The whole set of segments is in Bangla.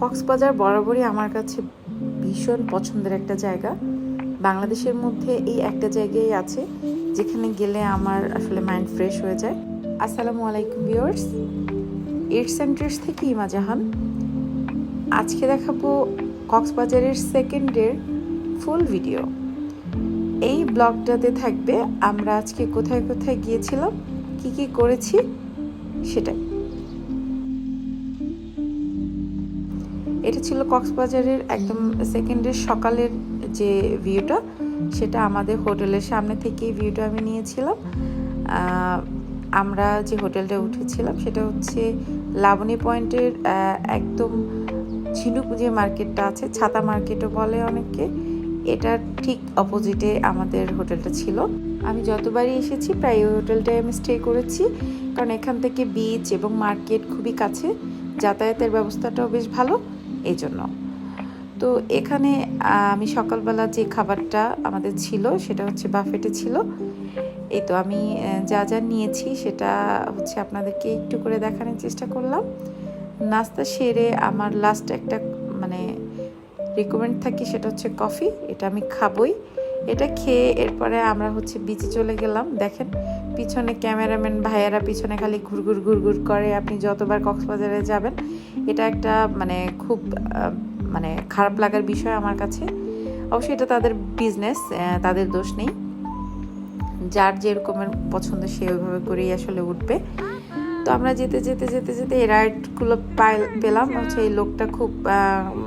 কক্সবাজার বরাবরই আমার কাছে ভীষণ পছন্দের একটা জায়গা। বাংলাদেশের মধ্যে এই একটা জায়গায় আছে, যেখানে গেলে আমার আসলে মাইন্ড ফ্রেশ হয়ে যায়। আসসালামু আলাইকুম ভিউয়ার্স ইটস সেন্টার্স থেকে ইমা জাহান আজকে দেখাবো কক্সবাজারের সেকেন্ডের ফুল ভিডিও এই ব্লগটাতে থাকবে, আমরা আজকে কোথায় কোথায় গিয়েছিলাম, কি কি করেছি, সেটাই। এটা ছিল কক্সবাজারের একদম সেকেন্ডের সকালের যে ভিউটা সেটা আমাদের হোটেলের সামনে থেকেই ভিউটা আমি নিয়েছিলাম। আমরা যে হোটেলটা উঠেছিলাম, সেটা হচ্ছে লাবণী পয়েন্টের একদম ঝিনুক যে মার্কেটটা আছে, ছাতা মার্কেটও বলে অনেকে এটার ঠিক অপোজিটে আমাদের হোটেলটা ছিল। আমি যতবারই এসেছি, প্রায় ওই হোটেলটায় আমি স্টে করেছি। কারণ এখান থেকে বিচ এবং মার্কেট খুবই কাছে, যাতায়াতের ব্যবস্থাটাও বেশ ভালো। এই জন্য তো এখানে আমি সকালবেলা যে খাবারটা আমাদের ছিল, সেটা হচ্ছে বাফেটে ছিল। এই তো আমি যা যা নিয়েছি, সেটা হচ্ছে আপনাদেরকে একটু করে দেখানোর চেষ্টা করলাম। নাস্তা সেরে আমার লাস্ট একটা মানে রিকমেন্ড থাকি সেটা হচ্ছে কফি এটা আমি খাবই। এটা খেয়ে এরপরে আমরা হচ্ছে বিচে চলে গেলাম। দেখেন, পিছনে ক্যামেরাম্যান ভাইয়ারা পিছনে খালি ঘুরঘুর ঘুরঘুর করে। আপনি যতবার কক্সবাজারে যাবেন, এটা একটা মানে খুব মানে খারাপ লাগার বিষয় আমার কাছে। অবশ্যই এটা তাদের বিজনেস তাদের দোষ নেই। যার যেরকমের পছন্দ সে ওইভাবে করেই আসলে উঠবে। তো আমরা যেতে যেতে যেতে যেতে এই রাইডগুলো পাই, পেলাম। হচ্ছে এই লোকটা খুব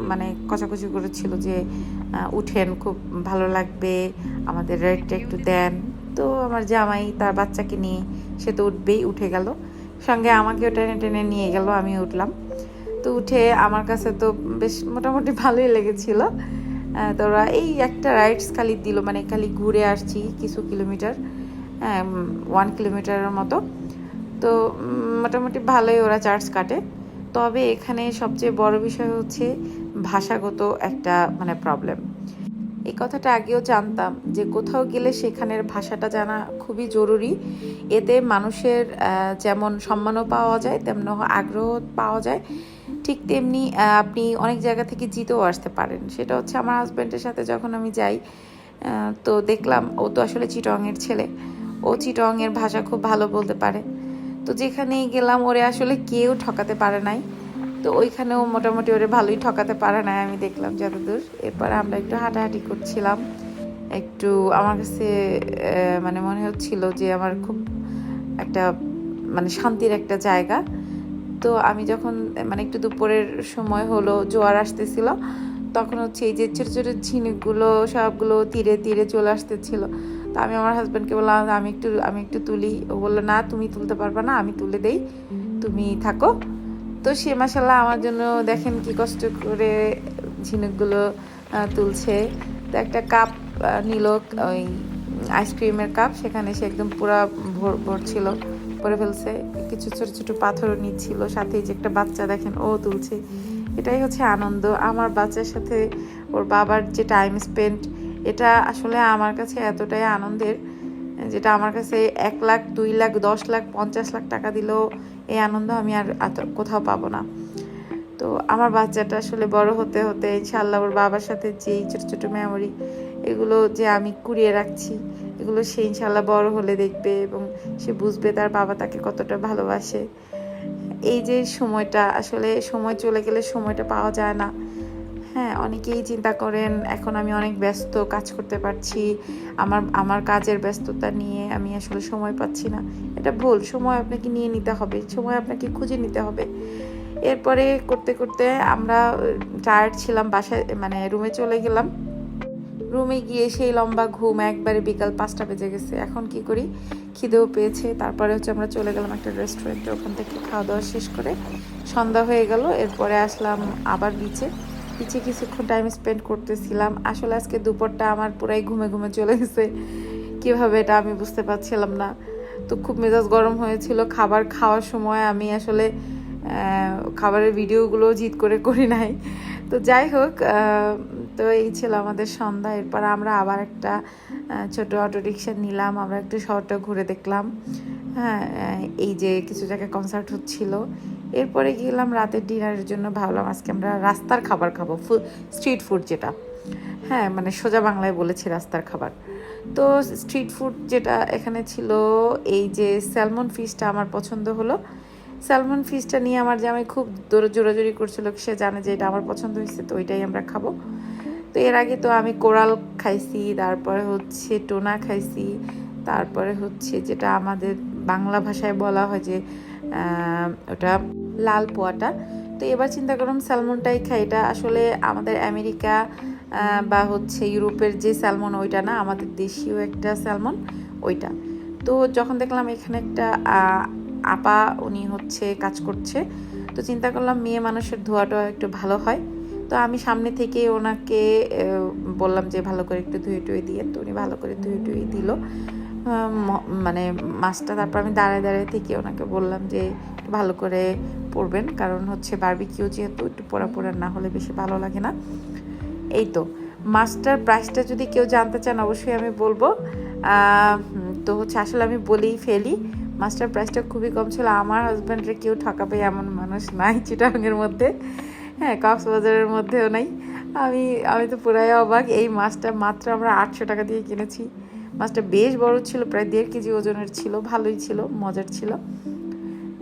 মানে কচাকচি করেছিল যে উঠেন, খুব ভালো লাগবে। আমাদের রাইডটা একটু দেন। তো আমার জামাই তার বাচ্চাকে নিয়ে, সে তো উঠবেই, উঠে গেল। সঙ্গে আমাকেও টেনে টেনে নিয়ে গেল, আমি উঠলাম। তো উঠে আমার কাছে তো বেশ মোটামুটি ভালোই লেগেছিল। তো ওরা এই একটা রাইডস খালি দিল মানে খালি ঘুরে আসছি কিছু কিলোমিটার ওয়ান কিলোমিটারের মতো। তো মোটামুটি ভালোই ওরা চার্জ কাটে। তবে এখানে সবচেয়ে বড় বিষয় হচ্ছে ভাষাগত একটা মানে প্রবলেম এই কথাটা আগেও জানতাম যে কোথাও গেলে সেখানের ভাষাটা জানা খুবই জরুরি। এতে মানুষের যেমন সম্মানও পাওয়া যায়, তেমন আগ্রহ পাওয়া যায়। ঠিক তেমনি আপনি অনেক জায়গা থেকে জিতেও আসতে পারেন। সেটা হচ্ছে আমার হাজব্যান্ডের সাথে যখন আমি যাই তো দেখলাম ও তো আসলে চিটংয়ের ছেলে। ও চিটংয়ের ভাষা খুব ভালো বলতে পারে। তো যেখানেই গেলাম, ওরে আসলে কেউ ঠকাতে পারে নাই। তো ওইখানেও মোটামুটি ওরে ভালোই ঠকাতে পারে নাই, আমি দেখলাম যতদূর এরপর আমরা একটু হাঁটাহাঁটি করছিলাম। একটু আমার কাছে মানে মনে হচ্ছিল যে আমার খুব একটা মানে শান্তির একটা জায়গা। তো আমি যখন মানে একটু দুপুরের সময় হলো, জোয়ার আসতেছিল, তখন হচ্ছে এই যে ছোটো ছোটো ঝিনুকগুলো, সবগুলো তীরে তীরে চলে আসতেছিল। তো আমি আমার হাজব্যান্ডকে বললাম, আমি একটু আমি একটু তুলি। ও বলল, না, তুমি তুলতে পারবে না, আমি তুলে দেই। তুমি থাকো। তো সে মাসাল্লাহ আমার জন্য দেখেন কি কষ্ট করে ঝিনুকগুলো তুলছে। তো একটা কাপ নিল, ওই আইসক্রিমের কাপ সেখানে সে একদম পুরা ভর ভর ছিল করে ফেলছে। কিছু ছোট ছোট পাথরও নিচ্ছিল, সাথে যে একটা বাচ্চা দেখেন, ও তুলছে। এটাই হচ্ছে আনন্দ। আমার বাচ্চার সাথে ওর বাবার যে টাইম স্পেন্ড এটা আসলে আমার কাছে এতটাই আনন্দের যেটা আমার কাছে এক লাখ, দুই লাখ, দশ লাখ, পঞ্চাশ লাখ টাকা দিলেও এই আনন্দ আমি আর কোথাও পাবো না। তো আমার বাচ্চাটা আসলে বড় হতে হতে ইনশাল্লাহ ওর বাবার সাথে যে ছোটো ছোটো মেমোরি এগুলো যে আমি কুড়িয়ে রাখছি, এগুলো সে ইনশাল্লাহ বড় হলে দেখবে এবং সে বুঝবে তার বাবা তাকে কতটা ভালোবাসে। এই যে সময়টা, আসলে সময় চলে গেলে সময়টা পাওয়া যায় না। হ্যাঁ অনেকেই চিন্তা করেন, এখন আমি অনেক ব্যস্ত, কাজ করতে পারছি, আমার আমার কাজের ব্যস্ততা নিয়ে আমি আসলে সময় পাচ্ছি না। এটা ভুল, সময় আপনাকে নিয়ে নিতে হবে, সময় আপনাকে খুঁজে নিতে হবে। এরপরে করতে করতে আমরা টায়ার্ড ছিলাম, বাসায় মানে রুমে চলে গেলাম। রুমে গিয়ে সেই লম্বা ঘুম একবারে বিকাল পাঁচটা বেজে গেছে। এখন কি করি? খিদেও পেয়েছে, তারপরে হচ্ছে আমরা চলে গেলাম একটা রেস্টুরেন্টে ওখান থেকে খাওয়া দাওয়া শেষ করে সন্ধ্যা হয়ে গেল, এরপরে আসলাম আবার বিচে বিচে কিছুক্ষণ টাইম স্পেন্ড করতেছিলাম। আসলে আজকে দুপুরটা আমার পুরাই ঘুমে ঘুমে চলে গেছে। কীভাবে এটা আমি বুঝতে পারছিলাম না। তো খুব মেজাজ গরম হয়েছিল। খাবার খাওয়ার সময় আমি আসলে খাবারের ভিডিওগুলো জিত করে করি নাই। তো যাই হোক তো এই ছিল আমাদের সন্ধ্যা। এরপর আমরা আবার একটা ছোট অটো রিক্সা নিলাম। আমরা একটু শহরটা ঘুরে দেখলাম। হ্যাঁ এই যে কিছু জায়গায় কনসার্ট হচ্ছিল। এরপরে গেলাম রাতের ডিনারের জন্য, ভাবলাম আজকে আমরা রাস্তার খাবার খাব স্ট্রিট ফুড যেটা। হ্যাঁ মানে সোজা বাংলায় বলেছি রাস্তার খাবার। তো স্ট্রিট ফুড যেটা এখানে ছিল, এই যে স্যালমন ফিশটা আমার পছন্দ হলো। স্যালমন ফিশটা নিয়ে আমার জামাই খুব জোরাজোরি করছিল, সে জানে যে এটা আমার পছন্দ হয়েছে, তো ওইটাই আমরা খাব। তো এর আগে তো আমি কোরাল খাইছি, তারপরে হচ্ছে টোনা খাইছি, তারপরে হচ্ছে যেটা আমাদের বাংলা ভাষায় বলা হয় যে ওটা লাল পোয়াটা। তো এবার চিন্তা করলাম স্যালমনটাই খাই এটা আসলে আমাদের আমেরিকা বা হচ্ছে ইউরোপের যে স্যালমন, ওইটা না, আমাদের দেশীয় একটা স্যালমন, ওইটা। তো যখন দেখলাম এখানে একটা আপা, উনি হচ্ছে কাজ করছে, তো চিন্তা করলাম মেয়ে মানুষের ধোয়াটা একটু ভালো হয়। তো আমি সামনে থেকে ওনাকে বললাম যে ভালো করে একটু ধুয়ে টুয়ে দিয়ে। তো উনি ভালো করে ধুয়ে টুয়ে দিল। মানে মাছটা তারপর আমি দাঁড়ায় দাঁড়ায় থেকে ওনাকে বললাম যে ভালো করে পড়বেন কারণ হচ্ছে বারবিকিউ যেহেতু একটু পোড়া পোড়া না হলে বেশি ভালো লাগে না। এই তো, মাছটার প্রাইসটা যদি কেউ জানতে চান অবশ্যই আমি বলব। তো হচ্ছে আসলে আমি বলেই ফেলি, মাছটার প্রাইসটা খুবই কম ছিল। আমার হাজব্যান্ডের কেউ ঠকাবে এমন মানুষ নাই চিটাংয়ের মধ্যে। হ্যাঁ কক্সবাজারের মধ্যেও নাই। আমি আমি তো পুরাই অবাক, এই মাছটা মাত্র আমরা আটশো টাকা দিয়ে কিনেছি। মাছটা বেশ বড় ছিল, প্রায় দেড় কেজি ওজনের ছিল, ভালোই ছিল, মজার ছিল।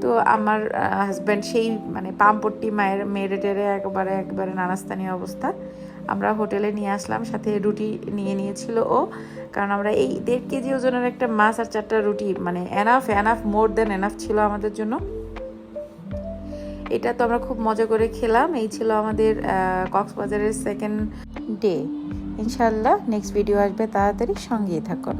তো আমার হাজব্যান্ড সেই মানে পাম্পট্টি মায়ের, মেরে টেরে একবারে একবারে নানাস্থানীয় অবস্থা। আমরা হোটেলে নিয়ে আসলাম, সাথে রুটি নিয়ে নিয়েছিল ও। কারণ আমরা এই দেড় কেজি ওজনের একটা মাছ আর চারটা রুটি মানে enough enough more than enough ছিল আমাদের জন্য। এটা তো আমরা খুব মজা করে খেলাম, এই ছিল আমাদের কক্সবাজারের সেকেন্ড ডে ইনশাল্লাহ নেক্সট ভিডিও আসবে তাড়াতাড়ি সঙ্গেই থাকুন।